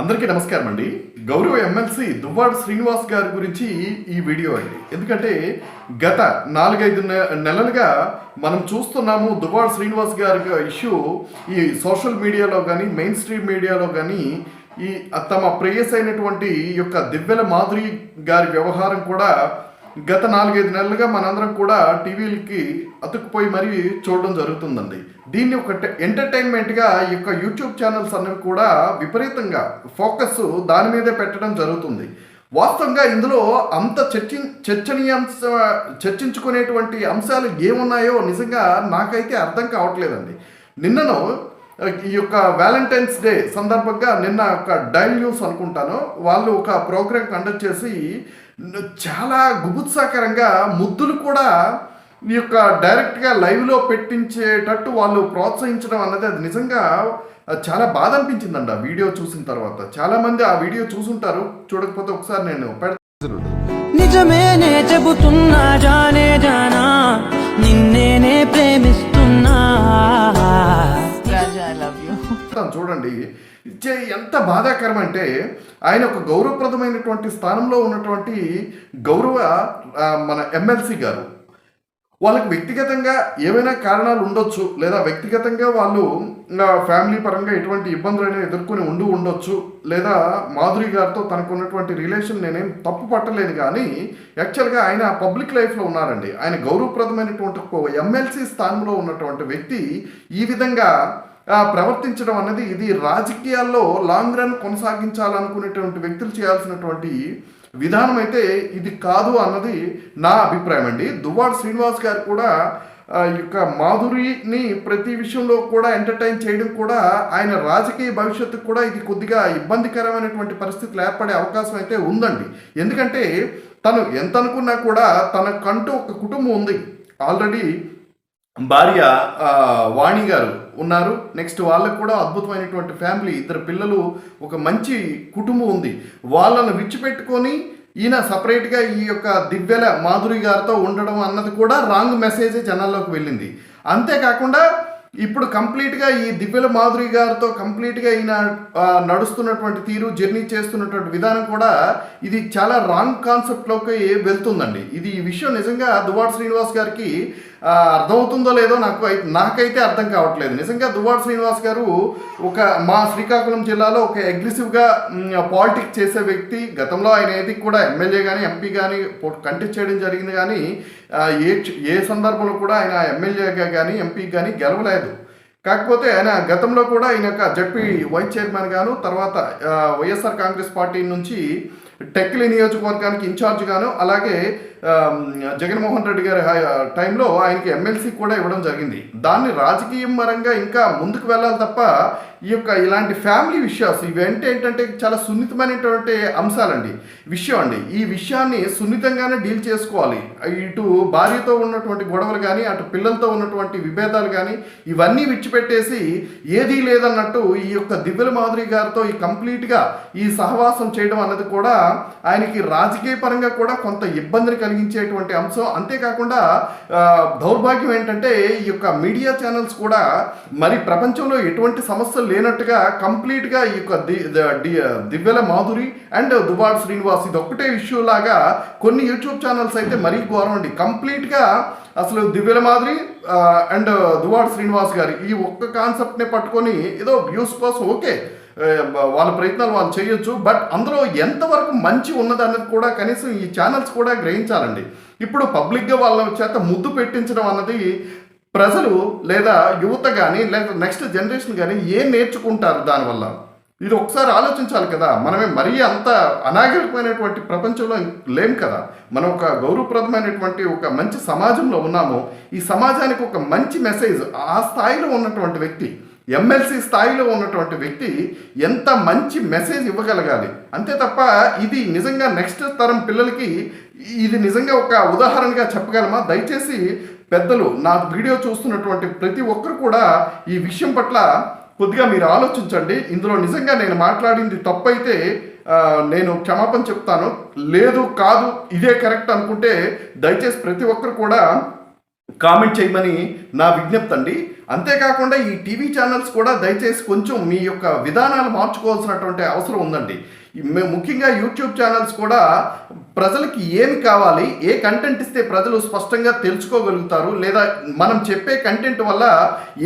అందరికీ నమస్కారం అండి. గౌరవ ఎమ్మెల్సీ దువ్వాడ శ్రీనివాస్ గారి గురించి ఈ వీడియో అండి. ఎందుకంటే గత నాలుగైదు నెలలుగా మనం చూస్తున్నాము దువ్వాడ శ్రీనివాస్ గారి ఇష్యూ ఈ సోషల్ మీడియాలో కానీ మెయిన్ స్ట్రీమ్ మీడియాలో కానీ ఈ తమ ప్రేయస్ అయినటువంటి యొక్క దివ్యల మాధురి గారి వ్యవహారం కూడా గత నాలుగైదు నెలలుగా మనందరం కూడా టీవీలకి అతుక్కుపోయి మరీ చూడడం జరుగుతుందండి. దీన్ని ఒక ఎంటర్టైన్మెంట్గా ఈ యొక్క యూట్యూబ్ ఛానల్స్ అనేవి కూడా విపరీతంగా ఫోకస్ దాని మీదే పెట్టడం జరుగుతుంది. వాస్తవంగా ఇందులో అంత చర్చి చర్చనీయాంశ చర్చించుకునేటువంటి అంశాలు ఏమున్నాయో నిజంగా నాకైతే అర్థం కావట్లేదండి. నిన్నను ఈ యొక్క వ్యాలంటైన్స్ డే సందర్భంగా నిన్న ఒక డైల్ న్యూస్ అనుకుంటాను. వాళ్ళు ఒక ప్రోగ్రామ్ కండక్ట్ చేసి చాలా గుబుత్సాకరంగా ముద్దులు కూడా ఈ యొక్క డైరెక్ట్గా లైవ్లో పెట్టించేటట్టు వాళ్ళు ప్రోత్సహించడం అన్నది అది నిజంగా చాలా బాధ అనిపించిందండి ఆ వీడియో చూసిన తర్వాత. చాలామంది ఆ వీడియో చూసుంటారు. చూడకపోతే ఒకసారి నేను పెడతాను నిజమేనే చెబుతున్నా జానే జానా నిన్నేనే ప్రేమిస్తున్నా. చూడండి. ఇచ్చే ఎంత బాధాకరం అంటే ఆయన ఒక గౌరవప్రదమైనటువంటి స్థానంలో ఉన్నటువంటి గౌరవ మన ఎమ్మెల్సీ గారు. వాళ్ళకి వ్యక్తిగతంగా ఏవైనా కారణాలు ఉండొచ్చు లేదా వ్యక్తిగతంగా వాళ్ళు ఫ్యామిలీ పరంగా ఎటువంటి ఇబ్బందులైనా ఎదుర్కొని ఉండి ఉండొచ్చు లేదా మాధురి గారితో తనకు ఉన్నటువంటి రిలేషన్ నేనేం తప్పు పట్టలేను కానీ యాక్చువల్గా ఆయన పబ్లిక్ లైఫ్లో ఉన్నారండి. ఆయన గౌరవప్రదమైనటువంటి ఒక ఎమ్మెల్సీ స్థానంలో ఉన్నటువంటి వ్యక్తి ఈ విధంగా ప్రవర్తించడం అన్నది ఇది రాజకీయాల్లో లాంగ్ రన్ కొనసాగించాలనుకునేటువంటి వ్యక్తులు చేయాల్సినటువంటి విధానం అయితే ఇది కాదు అన్నది నా అభిప్రాయం అండి. దువ్వాడ శ్రీనివాస్ గారు కూడా ఈ యొక్క మాధురిని ప్రతి విషయంలో కూడా ఎంటర్టైన్ చేయడం కూడా ఆయన రాజకీయ భవిష్యత్తుకు కూడా ఇది కొద్దిగా ఇబ్బందికరమైనటువంటి పరిస్థితులు ఏర్పడే అవకాశం అయితే ఉందండి. ఎందుకంటే తను ఎంత అనుకున్నా కూడా తనకంటూ ఒక కుటుంబం ఉంది. ఆల్రెడీ భార్య వాణి గారు ఉన్నారు. నెక్స్ట్ వాళ్ళకు కూడా అద్భుతమైనటువంటి ఫ్యామిలీ ఇద్దరు పిల్లలు ఒక మంచి కుటుంబం ఉంది. వాళ్ళను విడిచిపెట్టుకొని ఈయన సపరేట్గా ఈ యొక్క దివ్యల మాధురి గారితో ఉండడం అన్నది కూడా రాంగ్ మెసేజ్ జనాల్లోకి వెళ్ళింది. అంతేకాకుండా ఇప్పుడు కంప్లీట్గా ఈ దివ్యల మాధురి గారితో కంప్లీట్గా ఈయన నడుస్తున్నటువంటి తీరు జర్నీ చేస్తున్నటువంటి విధానం కూడా ఇది చాలా రాంగ్ కాన్సెప్ట్లోకి వెళ్తుందండి. ఇది ఈ విషయం నిజంగా దువ్వాడ శ్రీనివాస్ గారికి అర్థమవుతుందో లేదో నాకు నాకైతే అర్థం కావట్లేదు. నిజంగా దువ్వాడ శ్రీనివాస్ గారు ఒక మా శ్రీకాకుళం జిల్లాలో ఒక అగ్రెసివ్గా పాలిటిక్స్ చేసే వ్యక్తి. గతంలో ఆయన ఏది కూడా ఎమ్మెల్యే కానీ ఎంపీ కానీ కంటెస్ట్ చేయడం జరిగింది కానీ ఏ ఏ సందర్భంలో కూడా ఆయన ఎమ్మెల్యేగా కానీ ఎంపీ కానీ గెలవలేదు. కాకపోతే ఆయన గతంలో కూడా ఆయన యొక్క జడ్పీ వైస్ చైర్మన్ గాను తర్వాత వైఎస్ఆర్ కాంగ్రెస్ పార్టీ నుంచి టెక్లీ నియోజకవర్గానికి ఇన్ఛార్జ్ గాను అలాగే జగన్మోహన్ రెడ్డి గారి టైంలో ఆయనకి ఎమ్మెల్సీ కూడా ఇవ్వడం జరిగింది. దాన్ని రాజకీయం పరంగా ఇంకా ముందుకు వెళ్ళాలి తప్ప ఈ యొక్క ఇలాంటి ఫ్యామిలీ విషయాస్ ఇవంటే ఏంటంటే చాలా సున్నితమైనటువంటి అంశాలండి. విషయం అండి ఈ విషయాన్ని సున్నితంగానే డీల్ చేసుకోవాలి. ఇటు భార్యతో ఉన్నటువంటి గొడవలు కానీ అటు పిల్లలతో ఉన్నటువంటి విభేదాలు కానీ ఇవన్నీ విడిచిపెట్టేసి ఏదీ లేదన్నట్టు ఈ యొక్క దివ్యల మాధురి గారితో ఈ కంప్లీట్గా ఈ సహవాసం చేయడం అన్నది కూడా ఆయనకి రాజకీయ పరంగా కూడా కొంత ఇబ్బందిని కలిగించేటువంటి అంశం. అంతేకాకుండా దౌర్భాగ్యం ఏంటంటే ఈ యొక్క మీడియా ఛానల్స్ కూడా మరి ప్రపంచంలో ఎటువంటి సమస్యలు లేనట్టుగా కంప్లీట్గా ఈ యొక్క ది- దివ్యల మాధురి అండ్ దుబాడ్ శ్రీనివాస్ ఇది ఒక్కటే ఇష్యూ లాగా కొన్ని యూట్యూబ్ ఛానల్స్ అయితే మరీ ఘోరం అండి. కంప్లీట్గా అసలు దివ్యల మాధురి అండ్ దువాడ్ శ్రీనివాస్ గారి ఈ ఒక్క కాన్సెప్ట్ని పట్టుకొని ఏదో వ్యూస్ కోసం ఓకే. వాళ్ళ ప్రయత్నాలు వాళ్ళు చేయొచ్చు బట్ అందులో ఎంతవరకు మంచి ఉన్నదన్నది కూడా కనీసం ఈ ఛానల్స్ కూడా గ్రహించాలండి. ఇప్పుడు పబ్లిక్గా వాళ్ళ చేత ముద్దు పెట్టించడం అన్నది ప్రజలు లేదా యువత కానీ లేదా నెక్స్ట్ జనరేషన్ కానీ ఏం నేర్చుకుంటారు దానివల్ల? ఇది ఒకసారి ఆలోచించాలి కదా. మనమే మరీ అంత అనాగరికమైనటువంటి ప్రపంచంలో లేం కదా. మనం ఒక గౌరవప్రదమైనటువంటి ఒక మంచి సమాజంలో ఉన్నాము. ఈ సమాజానికి ఒక మంచి మెసేజ్ ఆ స్థాయిలో ఉన్నటువంటి వ్యక్తి ఎమ్మెల్సీ స్థాయిలో ఉన్నటువంటి వ్యక్తి ఎంత మంచి మెసేజ్ ఇవ్వగలగాలి? అంతే తప్ప ఇది నిజంగా నెక్స్ట్ తరం పిల్లలకి ఇది నిజంగా ఒక ఉదాహరణగా చెప్పగలమా? దయచేసి పెద్దలు నా వీడియో చూస్తున్నటువంటి ప్రతి ఒక్కరు కూడా ఈ విషయం పట్ల కొద్దిగా మీరు ఆలోచించండి. ఇందులో నిజంగా నేను మాట్లాడింది తప్పైతే నేను క్షమాపణ చెప్తాను. లేదు కాదు ఇదే కరెక్ట్ అనుకుంటే దయచేసి ప్రతి ఒక్కరు కూడా కామెంట్ చేయమని నా విజ్ఞప్తి అండి. అంతేకాకుండా ఈ టీవీ ఛానల్స్ కూడా దయచేసి కొంచెం మీ యొక్క విధానాలు మార్చుకోవాల్సినటువంటి అవసరం ఉందండి. ముఖ్యంగా యూట్యూబ్ ఛానల్స్ కూడా ప్రజలకి ఏమి కావాలి ఏ కంటెంట్ ఇస్తే ప్రజలు స్పష్టంగా తెలుసుకోగలుగుతారు లేదా మనం చెప్పే కంటెంట్ వల్ల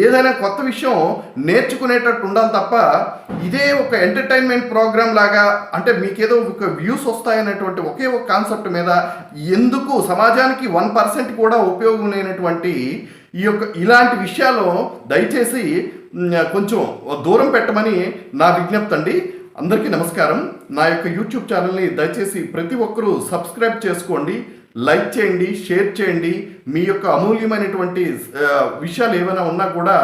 ఏదైనా కొత్త విషయం నేర్చుకునేటట్టు ఉండాలి తప్ప ఇదే ఒక ఎంటర్టైన్మెంట్ ప్రోగ్రామ్ లాగా అంటే మీకేదో ఒక వ్యూస్ వస్తాయనేటువంటి ఒకే ఒక కాన్సెప్ట్ మీద ఎందుకు సమాజానికి వన్ పర్సెంట్ కూడా ఉపయోగం లేనటువంటి ఈ యొక్క ఇలాంటి విషయాలు దయచేసి కొంచెం దూరం పెట్టమని నా విజ్ఞప్తి అండి. అందరికీ నమస్కారం. నా యొక్క యూట్యూబ్ ఛానల్ని దయచేసి ప్రతి ఒక్కరూ సబ్స్క్రైబ్ చేసుకోండి లైక్ చేయండి షేర్ చేయండి. మీ యొక్క అమూల్యమైనటువంటి విషయాలు ఏమైనా ఉన్నా కూడా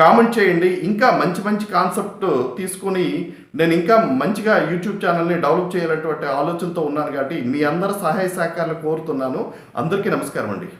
కామెంట్ చేయండి. ఇంకా మంచి మంచి కాన్సెప్ట్ తీసుకొని నేను ఇంకా మంచిగా యూట్యూబ్ ఛానల్ని డెవలప్ చేయాలనేటువంటి ఆలోచనతో ఉన్నాను కాబట్టి మీ అందరి సహాయ సహకారాలు కోరుతున్నాను. అందరికీ నమస్కారం అండి.